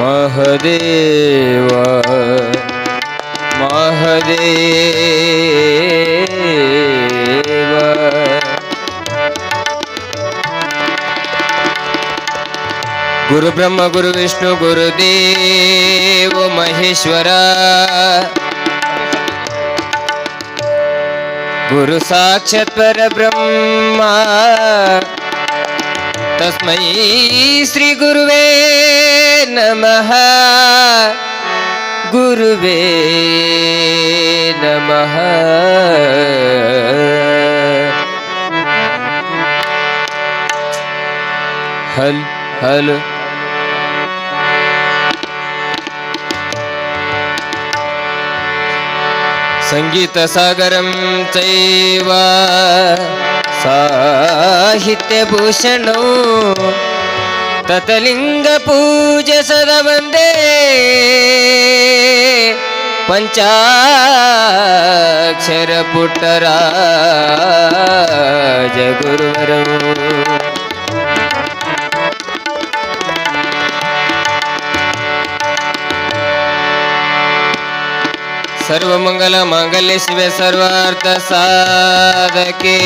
महदेव महदेव। गुरु ब्रह्म गुरु विष्णु गुरुदेव महेश्वरा। गुरु साक्षात ब्रह्मा तस्मै श्रीगुरुवे नमः। गुरुवे नमः। हल् हल्। सङ्गीतसागरं चैव ಸಾಹಿತ್ಯ ಭೂಷಣ ತತಲಿಂಗ ಪೂಜ ಸದ ವಂದೇ ಪಂಚಾಕ್ಷರ ಪುಟ್ಟರ ಜಗುರುವರೂ ಸರ್ವಮಂಗಲ ಮಾಂಗಲ್ಯ ಶಿವೆ ಸರ್ವಾರ್ಥ ಸಾಧಕೆ.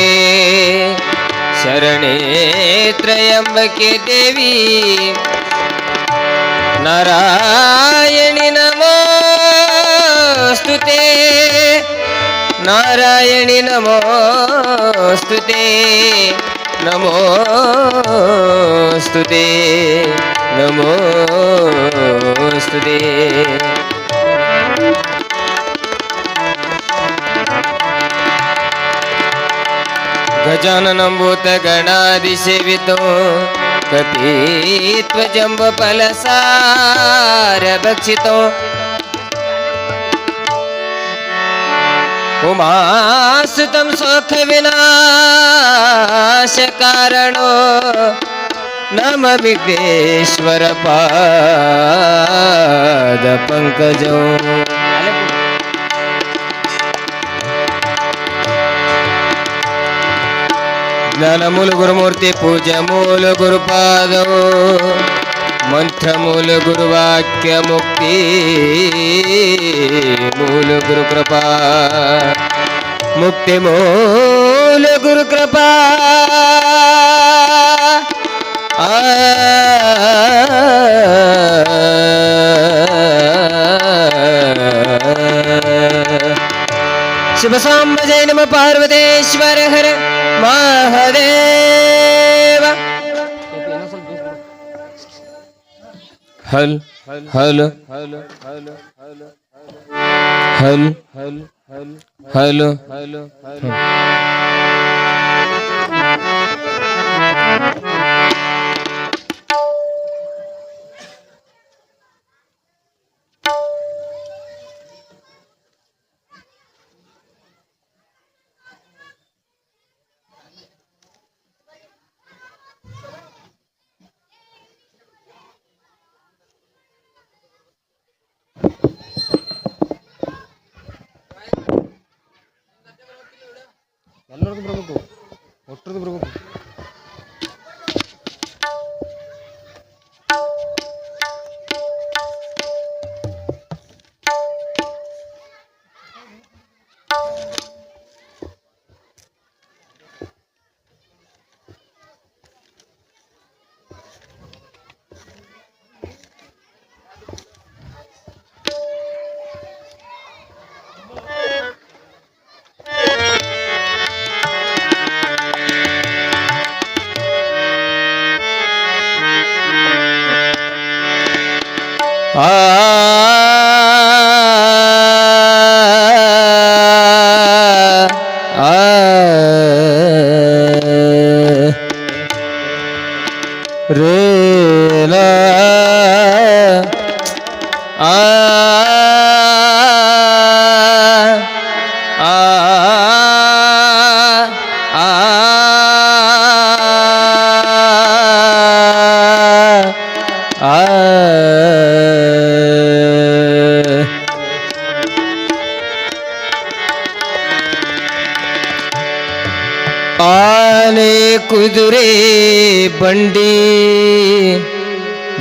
ಶರಣೇ ತ್ರಯಂಬಕೆ ದೇವಿ. ನಾರಾಯಣಿ ನಮೋಸ್ತುತೆ. ನಾರಾಯಣಿ ನಮೋಸ್ತುತೆ. ನಮೋಸ್ತುತೆ. ನಮೋಸ್ತುತೆ. गजाननम्बुत गणादिसेवितो कतित्वजम्बफलसारभक्षितो उमासुतं सुखविनाशकारणो नम विघ्नेश्वरपादपङ्कजौ ज्ञानमूल गुरुमूर्ती पूज्य मूल गुरुपादव मंत्रमूल गुरुवाक्य मुक्ती मूल गुरुकृपा। मुक्ती मूल गुरुकृपा। शिवसांब जय नम पार्वतेश्वर हर। ಮುಕ್ತಿ ಮೂಲ ಗುರು ಕೃಪಾ ಮುಕ್ತಿ ಮೂಲ ಗುರು ಕೃಪಾ ಆ பிரபு ಕುದುರೆ ಬಂಡಿ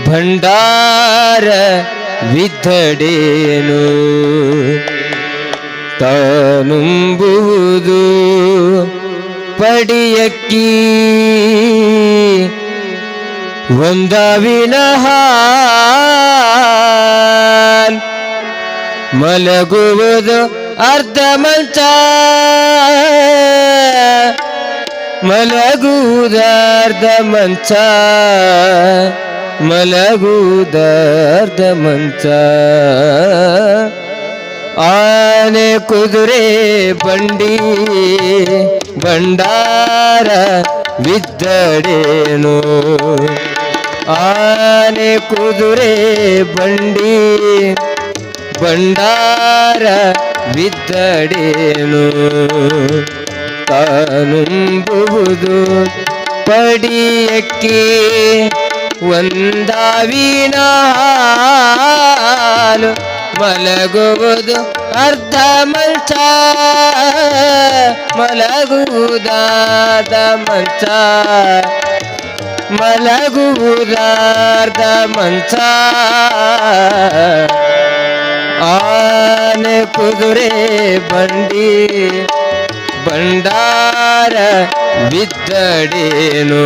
ಭಂಡಾರ ವಿದ್ದಡೇನು ತಾನುಂಬುವುದು ಪಡಿಯಕ್ಕಿ ಒಂದವಿನಃ ಮಲಗುವುದು ಅರ್ಧ ಮಂಚ ಮಲಗುವುದಾರ್ಧ ಮಂಚ. ಮಲಗುದಾರ್ಧ ಮಂಚ. ಆನೆ ಕುದುರೆ ಬಂಡಿ ಭಂಡಾರ ಬಿದ್ದಡೇನು? ಆನೆ ಕುದುರೆ ಬಂಡಿ ಭಂಡಾರ ವಿದ್ದಡೇನು ತಾನುಂಬುವುದು ಪಡಿಯಕ್ಕೆ ಒಂದಾವಿನ ಮಲಗುವುದು ಅರ್ಧ ಮಂಚ ಮಲಗುವುದಾದ ಮಂಚ ಮಲಗುವುದಾರ್ಧ ಮಂಚ. ಆನೆ ಕುದುರೆ ಬಂಡಿ ಭಂಡಾರ ಬಿದ್ದಡೇನು?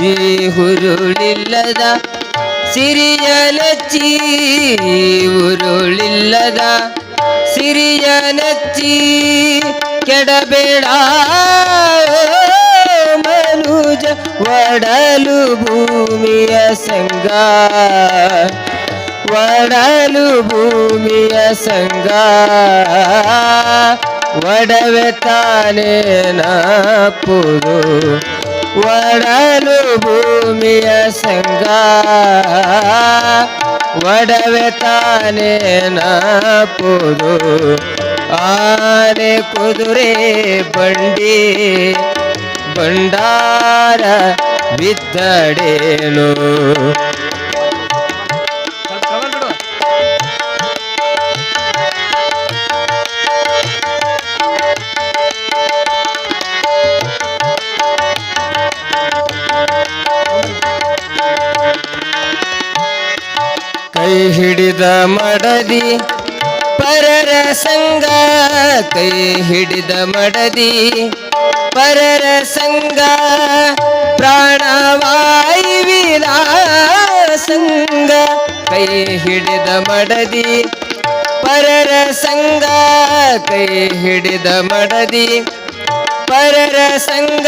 ಈ ಹುರುಳಿಲ್ಲದ ಸಿರಿಯಲೆಚ್ಚಿ ಉರುಳಿಲ್ಲದ ಸಿರಿಯಲಚ್ಚಿ, ಕೆಡಬೇಡ ಮನುಜ ಒಡಲು ಭೂಮಿಯ ಸಂಗ ಒಡಲು ಭೂಮಿಯ ಸಂಗ ಒಡವೆ ತಾನೇ ನಾಪುದು ಒಡಲು ಭೂಮಿಯ ಸಂಗ ಒಡವೆ ತಾನೇ ನಾಪುದು. ಆನೆ ಕುದುರೆ ಬಂಡಿ. ಬಂಡಾರ ಬಿದ್ದಡೇನು? ಹಿಡಿದ ಮಡದಿ ಪರರ ಸಂಗ ಕೈ ಹಿಡಿದ ಮಡದಿ ಪರರ ಸಂಗ ಪ್ರಾಣವಾಯುವಿನ ಸಂಗ ಕೈ ಹಿಡಿದ ಮಡದಿ ಪರರ ಸಂಗ ಕೈ ಹಿಡಿದ ಮಡದಿ ಪರರ ಸಂಗ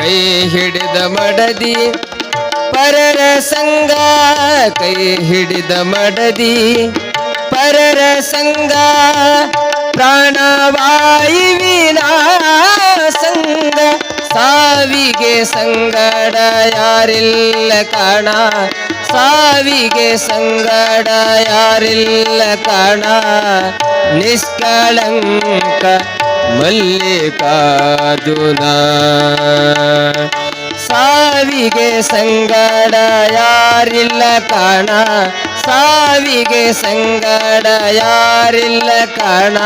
ಕೈ ಹಿಡಿದ ಮಡದಿ, ಪರರ ಸಂಗ ಕೈ ಹಿಡಿದ ಮಡದಿ, ಪರರ ಸಂಗ ಪ್ರಾಣವಾಯುವಿನ ಸಂಗ ಸಾವಿಗೆ ಸಂಗಡ ಯಾರಿಲ್ಲ ಕಾಣ, ಸಾವಿಗೆ ಸಂಗಡ ಯಾರಿಲ್ಲ ಕಾಣ, ನಿಷ್ಕಳಂಕ ಮಲ್ಲಿಕಾರ್ಜುನ. ಸಾವಿಗೆ ಸಂಗಡ ಯಾರಿಲ್ಲ ಕಾಣ. ಸಾವಿಗೆ ಸಂಗಡ ಯಾರಿಲ್ಲ ಕಾಣ.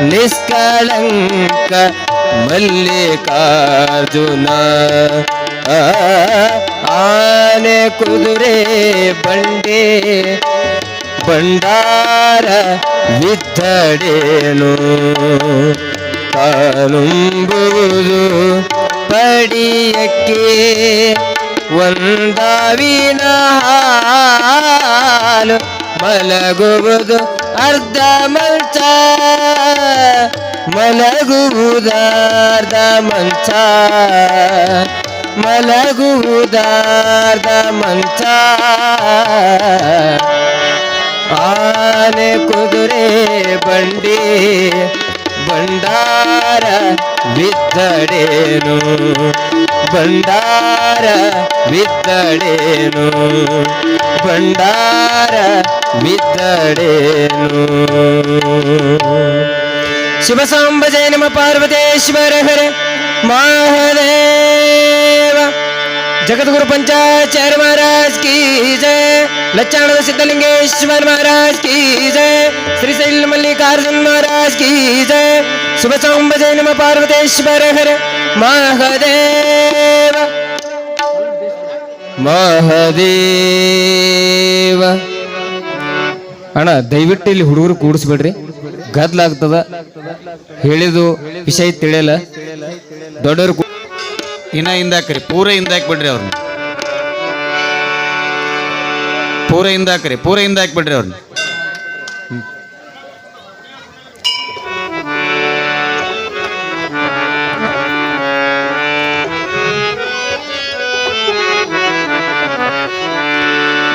ನಿಷ್ಕಳಂಕ ಮಲ್ಲಿಕಾರ್ಜುನ. ಆನೆ ಕುದುರೆ ಬಂಡೆ ಭಂಡಾರ ವಿದ್ದಡೇನು ತಾನುಂಬುವುದು ಪಡಿಯಕ್ಕೆ ಒಂದಾವಿನ ಹಾಲು ಮಲಗುವುದು ಅರ್ಧ ಮಂಚ ಮಲಗುವುದಾರ್ಧ ಮಂಚ ಮಲಗುವುದಾರ್ಧ ಮಂಚ. ಆನೆ ಕುದುರೆ ಬಂಡಿ ಭಂಡಾರ ಬಿದ್ದಡೇನು? ಭಂಡಾರ ಬಿದ್ದಡೇನು? ಭಂಡಾರ ಬಿದ್ದಡೇನು? ಶಿವ ನಮ ಪಾರ್ವತೇಶ್ವರ ಹರೇ ಮಹಾದೇವ! ಜಗದ್ಗುರು ಪಂಚಾಚಾರ್ಯ ಮಹಾರಾಜ್ ಕಿ ಜಯ ಲಚ್ಚಾಣದ ಸಿದ್ಧಲಿಂಗೇಶ್ವರ ಮಹಾರಾಜ್ ಕಿ ಜಯ ಶ್ರೀಶೈಲ್ ಮಲ್ಲಿಕಾರ್ಜುನ್ ಮಹಾರಾಜ್ ಕಿ ಜಯ ಶುಭ ಸಾಂಬಜಯ ನಮ ಪಾರ್ವತೇಶ್ವರ ಹರ ಮಹದೇವ. ಮಹದೇವ. ಅಣ್ಣ, ದಯವಿಟ್ಟು ಇಲ್ಲಿ ಹುಡುಗರು ಕೂಡಿಸ್ಬೇಡ್ರಿ. ಗದ್ಲಾಗ್ತದ. ಹೇಳಿದು ವಿಷಯ ತಿಳಿಯಲ್ಲ. ದೊಡ್ಡವರು ಇನ್ನ ಹಿಂದಾಕ್ರಿ ಪೂರ ಹಿಂದಾಕ್ಬಿಡ್ರಿ ಅವ್ರನ್ನ ಪೂರ ಹಿಂದಾಕ್ರಿ ಪೂರ ಹಿಂದಾಕ್ಬಿಡ್ರಿ ಅವ್ರನ್ನ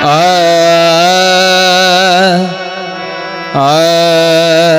ಆ ಆ ಆ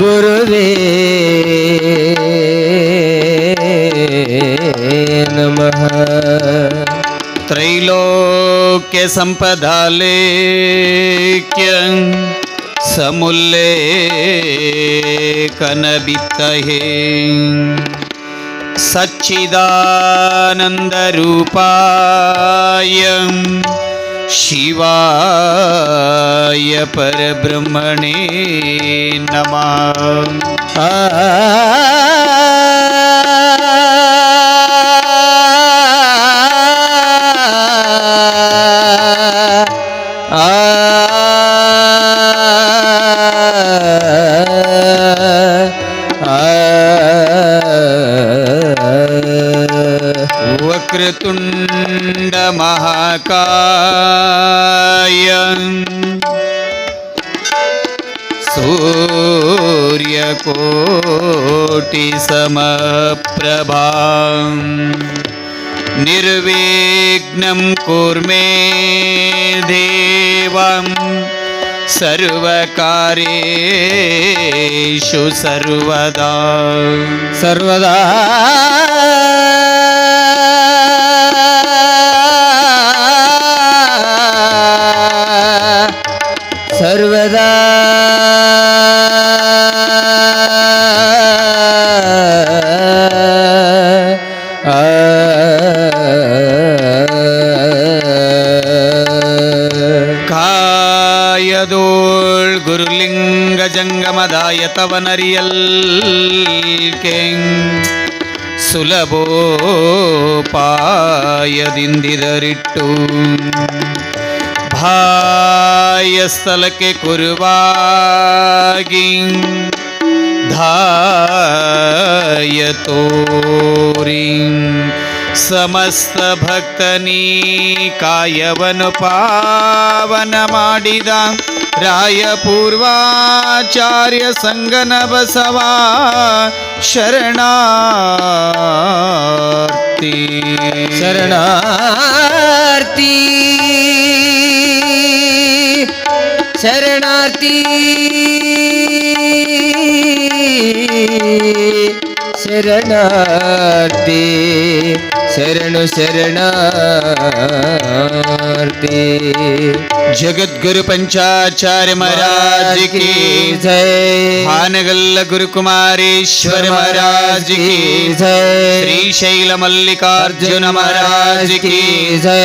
గురువే నమ త్రైలోక్య సంపదాలేక్య సముల్లేఖనబిత్తహే సచ్చిదానందరూపాయ शिवाय परब्रह्मणे नमः। वक्रतुण्ड महाकाय सूर्यकोटिसमप्रभा निर्विघ्नं कुर्मे देवं सर्वकारेषु सर्वदा। सर्वदा। ಜಂಗಮದಾಯ ತವನರಿಯಲ್ ಸುಲಭೋಪಾಯದಿಂದಿದರಿಟ್ಟು ಭಾಯ ಸ್ಥಳಕ್ಕೆ ಕುರುವಾಗಿ ಧಾಯ ತೋರಿ ಸಮಸ್ತ ಭಕ್ತನೀ ಕಾಯವನು ಪಾವನ ಮಾಡಿದ ರಾಯ ಪೂರ್ವಾಚಾರ್ಯ ಸಂಗನ ಬಸವ ಶರಣಾರ್ಥಿ ಶರಣಾರ್ಥಿ ಶರಣಾರ್ಥಿ ಶರಣಾರ್ಥಿ ಶರಣು ಶರಣಾರ್ಥಿ ಜಗದ್ಗುರು ಪಂಚಾಚಾರ್ಯ ಮಹಾರಾಜ್ ಕಿ ಜೈ ಹಾನಗಲ್ಲ ಗುರುಕುಮಾರೇಶ್ವರ ಮಹಾರಾಜ್ ಕಿ ಜೈ ಶ್ರೀಶೈಲ ಮಲ್ಲಿಕಾರ್ಜುನ ಮಹಾರಾಜ್ ಕಿ ಜೈ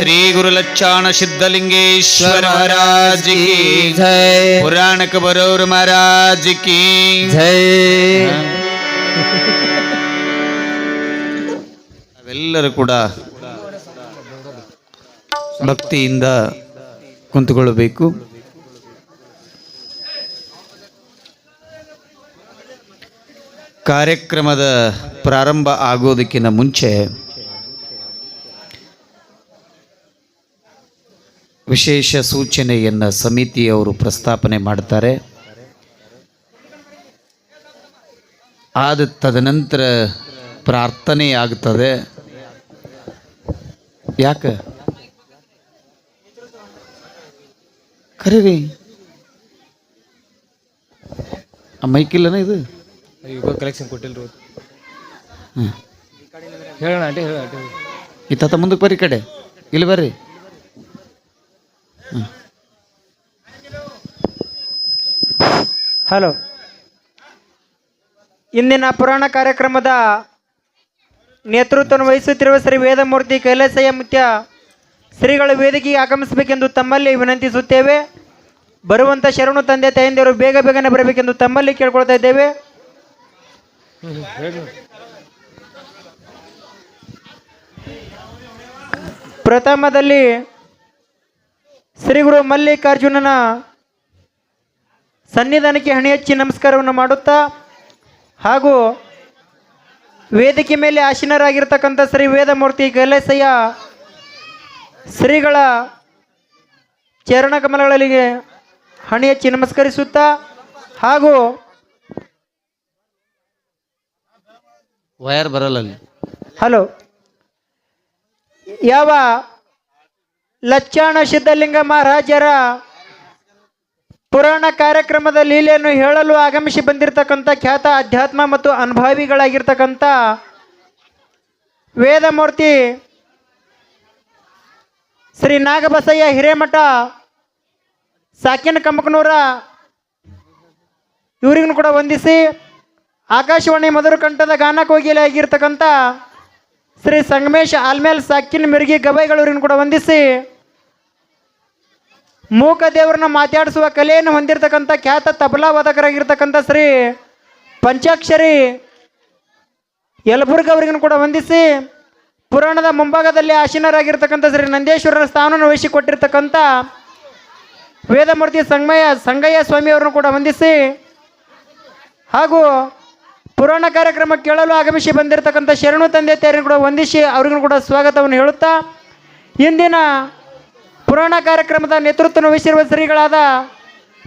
ಶ್ರೀ ಗುರು ಲಚ್ಚಾಣ ಸಿದ್ಧಲಿಂಗೇಶ್ವರ ಮಹಾರಾಜ್ ಕಿ ಜೈ ಪುರಾಣಕ್ಕೆ ಬರೋರು ಮಹಾರಾಜ್ ಕಿ ಜೈ ನಾವೆಲ್ಲರೂ ಕೂಡ ಭಕ್ತಿಯಿಂದ ಕುಂತುಕೊಳ್ಳಬೇಕು. ಕಾರ್ಯಕ್ರಮದ ಪ್ರಾರಂಭ ಆಗೋದಕ್ಕಿಂತ ಮುಂಚೆ ವಿಶೇಷ ಸೂಚನೆಯನ್ನು ಸಮಿತಿಯವರು ಪ್ರಸ್ತಾಪನೆ ಮಾಡ್ತಾರೆ. ಆದ ತದನಂತರ ಪ್ರಾರ್ಥನೆ ಆಗ್ತದೆ ಯಾಕೆ? ಖರೀರಿ ಆ ಮೈಕಿಲ್ಲನ ಇದು? ಕಲೆಕ್ಷನ್ ಕೊಟ್ಟಿಲ್ರಿ ಹ್ಮ್. ಹೇಳೋಣ ಆಂಟಿ ಹೇಳೋಣ ಆಂಟಿ. ಈ ತಾತ ಮುಂದಕ್ಕೆ ಬರ್ರಿ ಕಡೆ. ಇಲ್ಲಿ ಬರ್ರಿ. ಹಲೋ. ಇಂದಿನ ಪುರಾಣ ಕಾರ್ಯಕ್ರಮದ ನೇತೃತ್ವವನ್ನು ವಹಿಸುತ್ತಿರುವ ಶ್ರೀ ವೇದಮೂರ್ತಿ ಕೈಲಾಸಯ್ಯ ಮುತ್ಯ ಶ್ರೀಗಳು ವೇದಿಕೆಗೆ ಆಗಮಿಸಬೇಕೆಂದು ತಮ್ಮಲ್ಲಿ ವಿನಂತಿಸುತ್ತೇವೆ. ಬರುವಂಥ ಶರಣು ತಂದೆ ತಾಯಂದಿರು ಬೇಗ ಬೇಗನೆ ಬರಬೇಕೆಂದು ತಮ್ಮಲ್ಲಿ ಕೇಳ್ಕೊಳ್ತಾ ಇದ್ದೇವೆ. ಪ್ರಥಮದಲ್ಲಿ ಶ್ರೀ ಗುರು ಮಲ್ಲಿಕಾರ್ಜುನನ ಸನ್ನಿಧಾನಕ್ಕೆ ಹಣಿ ಹಚ್ಚಿ ನಮಸ್ಕಾರವನ್ನು ಮಾಡುತ್ತಾ ಹಾಗೂ ವೇದಿಕೆ ಮೇಲೆ ಆಶೀನರಾಗಿರ್ತಕ್ಕಂಥ ಶ್ರೀ ವೇದಮೂರ್ತಿ ಗಲೇಸಯ್ಯ ಶ್ರೀಗಳ ಚರಣ ಕಮಲಗಳಿಗೆ ಹಣಿ ಹಚ್ಚಿ ನಮಸ್ಕರಿಸುತ್ತಾ ಹಾಗೂ ವಯರ್ ಬರಲ್ಲ ಹಲೋ. ಯಾವ ಲಚ್ಚಾಣ ಸಿದ್ಧಲಿಂಗ ಮಹಾರಾಜರ ಪುರಾಣ ಕಾರ್ಯಕ್ರಮದ ಲೀಲೆಯನ್ನು ಹೇಳಲು ಆಗಮಿಸಿ ಬಂದಿರತಕ್ಕಂಥ ಖ್ಯಾತ ಅಧ್ಯಾತ್ಮ ಮತ್ತು ಅನುಭಾವಿಗಳಾಗಿರ್ತಕ್ಕಂಥ ವೇದಮೂರ್ತಿ ಶ್ರೀ ನಾಗಬಸಯ್ಯ ಹಿರೇಮಠ, ಸಾಕಿನ ಕಂಬಕನೂರ ಇವರಿಗೂ ಕೂಡ ವಂದಿಸಿ ಆಕಾಶವಾಣಿ ಮಧುರ ಕಂಠದ ಗಾನ ಕೋಗಿಲೆ ಆಗಿರ್ತಕ್ಕಂಥ ಶ್ರೀ ಸಂಗಮೇಶ್ ಆಲ್ಮೇಲ್ ಸಾಕಿನ ಮಿರ್ಗಿ ಗಬೈಗಳವರನ್ನು ಕೂಡ ವಂದಿಸಿ ಮೂಕ ದೇವರನ್ನ ಮಾತಾಡಿಸುವ ಕಲೆಯನ್ನು ಹೊಂದಿರತಕ್ಕಂಥ ಖ್ಯಾತ ತಬಲಾ ವಾದಕರಾಗಿರ್ತಕ್ಕಂಥ ಶ್ರೀ ಪಂಚಾಕ್ಷರಿ ಯಲಬುರ್ಗ ಅವರಿಗೂ ಕೂಡ ವಂದಿಸಿ ಪುರಾಣದ ಮುಂಭಾಗದಲ್ಲಿ ಆಶೀನರಾಗಿರ್ತಕ್ಕಂಥ ಶ್ರೀ ನಂದೇಶ್ವರರ ಸ್ಥಾನವನ್ನು ವಹಿಸಿಕೊಟ್ಟಿರ್ತಕ್ಕಂಥ ವೇದಮೂರ್ತಿ ಸಂಗಯ್ಯ ಸಂಗಯ್ಯ ಸ್ವಾಮಿಯವರನ್ನು ಕೂಡ ವಂದಿಸಿ ಹಾಗೂ ಪುರಾಣ ಕಾರ್ಯಕ್ರಮ ಕೇಳಲು ಆಗಮಿಸಿ ಬಂದಿರತಕ್ಕಂಥ ಶರಣು ತಂದೆ ತಾಯಿಯನ್ನು ಕೂಡ ವಂದಿಸಿ ಅವ್ರಿಗೂ ಕೂಡ ಸ್ವಾಗತವನ್ನು ಹೇಳುತ್ತಾ ಇಂದಿನ ಪುರಾಣ ಕಾರ್ಯಕ್ರಮದ ನೇತೃತ್ವ ವಹಿಸಿರುವ ಶ್ರೀಗಳಾದ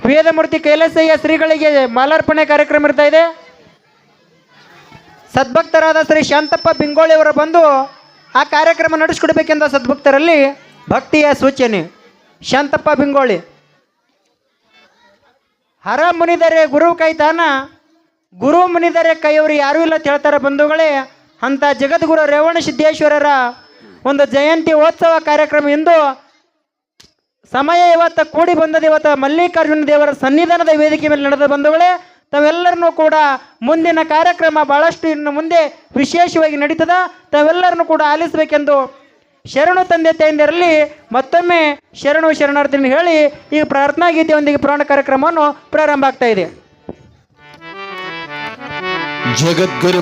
ವೇದಮೂರ್ತಿ ಕೈಲಾಸಯ್ಯ ಶ್ರೀಗಳಿಗೆ ಮಾಲಾರ್ಪಣೆ ಕಾರ್ಯಕ್ರಮ ಇರ್ತಾ ಇದೆ. ಸದ್ಭಕ್ತರಾದ ಶ್ರೀ ಶಾಂತಪ್ಪ ಬಿಂಗೋಳಿ ಅವರು ಬಂದು ಆ ಕಾರ್ಯಕ್ರಮ ನಡೆಸಿಕೊಡ್ಬೇಕೆಂದ ಸದ್ಭಕ್ತರಲ್ಲಿ ಭಕ್ತಿಯ ಸೂಚನೆ. ಶಾಂತಪ್ಪ ಬಿಂಗೋಳಿ. ಹರ ಮುನಿದರೆ ಗುರು ಕೈತಾನ, ಗುರು ಮುನಿದರೆ ಕೈಯವರು ಯಾರೂ ಇಲ್ಲ ಅಂತ ಹೇಳ್ತಾರೆ ಬಂಧುಗಳೇ. ಅಂತ ಜಗದ್ಗುರು ರೇವಣ ಸಿದ್ದೇಶ್ವರರ ಒಂದು ಜಯಂತಿ ಉತ್ಸವ ಕಾರ್ಯಕ್ರಮ ಇಂದು ಸಮಯ ಇವತ್ತು ಕೂಡಿ ಬಂದದ ಇವತ್ತು ಮಲ್ಲಿಕಾರ್ಜುನ ದೇವರ ಸನ್ನಿಧಾನದ ವೇದಿಕೆ ಮೇಲೆ ನಡೆದ ಬಂಧುಗಳೇ ತಾವೆಲ್ಲರನ್ನೂ ಕೂಡ ಮುಂದಿನ ಕಾರ್ಯಕ್ರಮ ಭಾಳಷ್ಟು ಇನ್ನು ಮುಂದೆ ವಿಶೇಷವಾಗಿ ನಡೀತದ. ತಾವೆಲ್ಲರನ್ನೂ ಕೂಡ ಆಲಿಸಬೇಕೆಂದು ಶರಣು ತಂದೆ ತಾಯಂದಿರಲ್ಲಿ ಮತ್ತೊಮ್ಮೆ ಶರಣು ಶರಣಾರ್ಥಿನ ಹೇಳಿ ಈ ಪ್ರಾರ್ಥನಾ ಗೀತೆಯೊಂದಿಗೆ ಪುರಾಣ ಕಾರ್ಯಕ್ರಮವನ್ನು ಪ್ರಾರಂಭ ಆಗ್ತಾ ಇದೆ. ಜಗದ್ಗುರು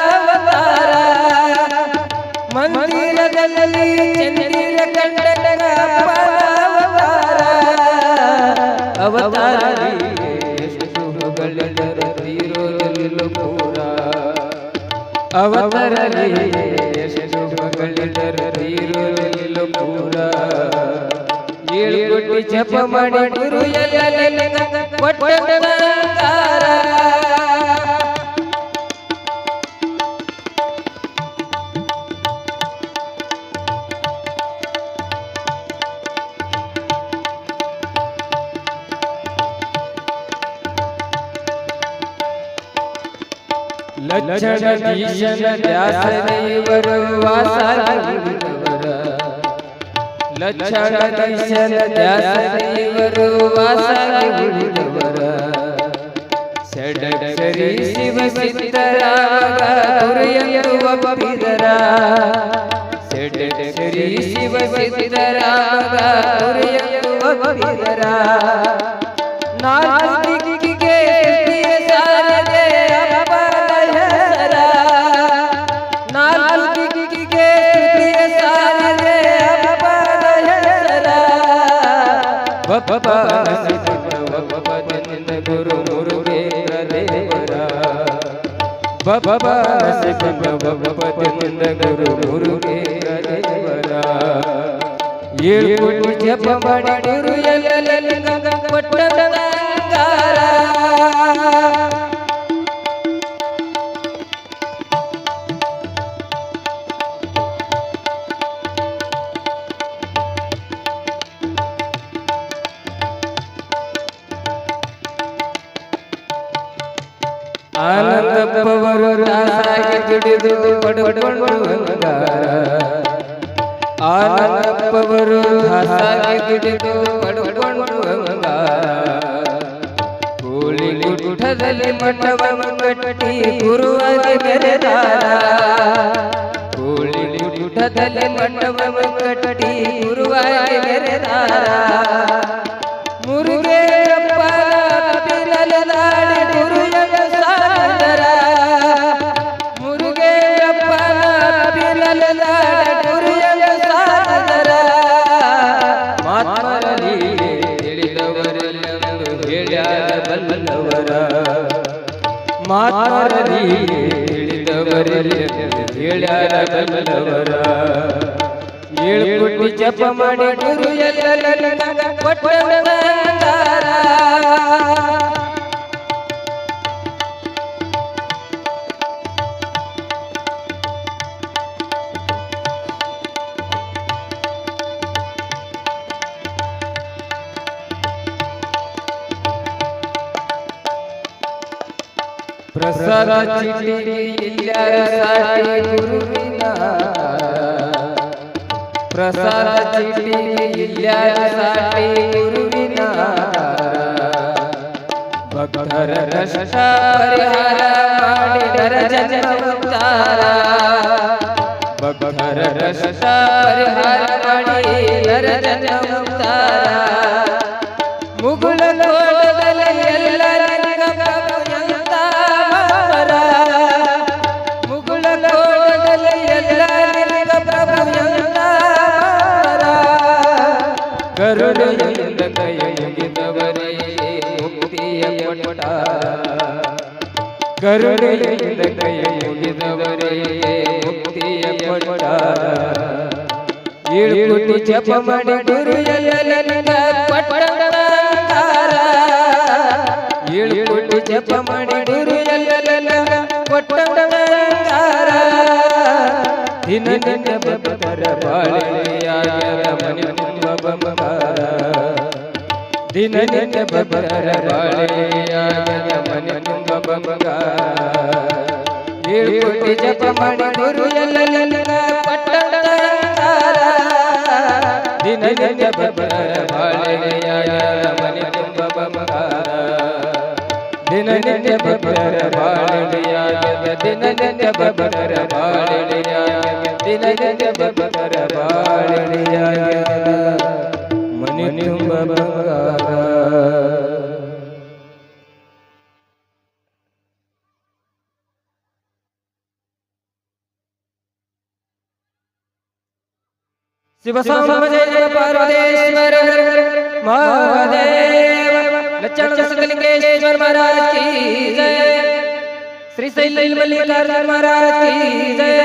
ಮಂದಿರದಲ್ಲಿ ಚಂದಿರ ಕಂಡನ ಅವತಾರ ಅವತಾರ ಶುಭಗಳಿಡರ ತೀರೋದಲ್ಲು ಪೂರ ಅವತರಲಿ ಶುಭಗಳಿಡರ ತೀರೋದಲ್ಲು ಪೂರ ಏಳು ಕೋಟಿ ಜಪ ಮಾಡಿ ಗುರು ಎಲ್ಲ ಕೊಟ್ಟ ಲಕ್ಷಣೀಶನ ದ್ಯಾಸದೇವರು ಲಕ್ಷಣ ದೀಶನ ದ್ಯಾಸದೇವರು ವಾಸಾಗಿ ಉಳಿದವರ ಸಡಗರಿ ಶಿವ ಗುರಿಯನ್ನು ಒಪ್ಪಿದರ. ಸಡಗರಿ ಶಿವ ಗುರಿಯನ್ನು ಒಪ್ಪಿದರ. ಬಪ್ಪನ ಸಿದ್ಧ ಬಪ್ಪನಿಂದ ಗುರು ಮುರುಗೇಂದ್ರ ದೇವರ ಏಳು ಕೋಟಿ ಜಪ ಮಾಡಿ ಗುರು ಎಲ್ಲ ಕೊಟ್ಟ ಆನಂದಪ್ಪವರು ದಾಸಾಗಿ ದುಡಿದು ಪಡ್ಕೊಂಡು ಬಂಗಾರ ಆನಂದಪ್ಪವರು ದಾಸಾಗಿ ದುಡಿದು ಪಡ್ಕೊಂಡು ಬಂಗಾರ ಕೋಳಿ ಗುಡ್ಡದಲ್ಲಿ ಮಠವನ್ನು ಕಟ್ಟಿ ಗುರುವಾಗಿ ಮೆರೆದಾರ ಕೋಳಿ ಗುಡ್ಡದಲ್ಲಿ ಮಠವನ್ನು ಕಟ್ಟಿ ಗುರುವಾಗಿ ಮೆರೆದಾರ ಮುರುಗೇರಪ್ಪ ಪಿರಲನಾಡಿ ಗುರುಯನ ತಿಳಿದವರೆಲ್ಲಂದು ಹೇಳ್ಯಾರ ಬಲ್ಲವರ ಏಳು ಜಪ ಮಾಡಿ ಗುರು ಎಲ್ಲ ಕೊಟ್ಟ सुखाची पिल्यासाठी गुरुविना प्रसादाची पिल्यासाठी गुरुविना भक्तर रक्षा परिहारा पाडीर जन्मतारा भक्तर रक्षा परिहारा पाडीर जन्मतारा ಕರುಣೆಯಿಂದ ಕೈ ಮುಗಿದವರೇ, ಮುಕ್ತಿಯ ಕೊಟ್ಟ ಏಳು ಜಪ ಮಾಡಿ ಗುರು. ಏಳು ಜಪ ಮಾಡಿ ಗುರು ಎಲ್ಲ ಕೊಟ್ಟ ಬಂಗಾರ. ದಿನ ದಿನ ಭಕ್ತರ ಬಾಳೆಯಾಗ್ಯರ ಮನೆ ತುಂಬ ದಿನ ದಿನ ಭಕ್ತರ ಬಾಳೆಯಾಗ್ಯರ ಮನೆ ತುಂಬ ಬಂಗ ಏಳು ಕೋಟಿ ಜಪ ಮಾಡಿ ಗುರು ಎಲ್ಲ ಕೊಟ್ಟ ಬಂಗಾರ. ದಿನ ದಿನ ಭಕ್ತರ ಬಾಳೆಯಾಗ್ಯರ ಮನೆ ತುಂಬ ಬಂಗಾರ. ದಿನ ಭಕ್ತರ ದಿನನಿತ್ಯ ಭಕ್ತರ ಬಾಳಿಳಿಯಾಗದ ದಿನನಿತ್ಯ ಭಕ್ತರ ಬಾಳಿಳಿಯಾಗದ ದಿನ ತುಂಬ ಬಂಗಾರ ಶಿವ ಸಾಂಬ ಜಯ ಜಯ ಪಾರ್ವತೇಶ್ವರ ಮಹಾದೇವ ಲಕ್ಷಣ ಸಿದ್ಧಲಿಂಗೇಶ್ವರ ಮಹಾರಾಜ್ ಕಿ ಜಯ ಶ್ರೀ ಶೈಲ ಮಲ್ಲಿಕಾರ್ಜುನ ಮಹಾರಾಜ್ ಕಿ ಜಯ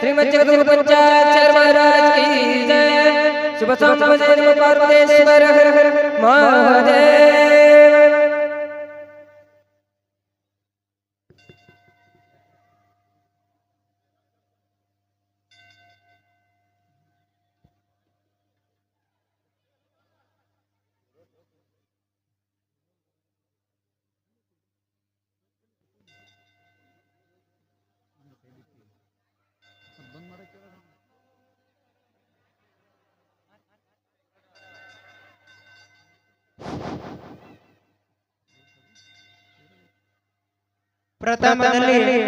ಶ್ರೀಮದ್ ಜಗದ್ಗುರು ಪಂಚಾಚಾರ್ಯ ಮಹಾರಾಜ್ ಕಿ ಜಯ ಶಿವ ಸಾಂಬ ಜಯ ಜಯ ಪಾರ್ವತೇಶ್ವರ ಪ್ರಥಮದಲ್ಲಿ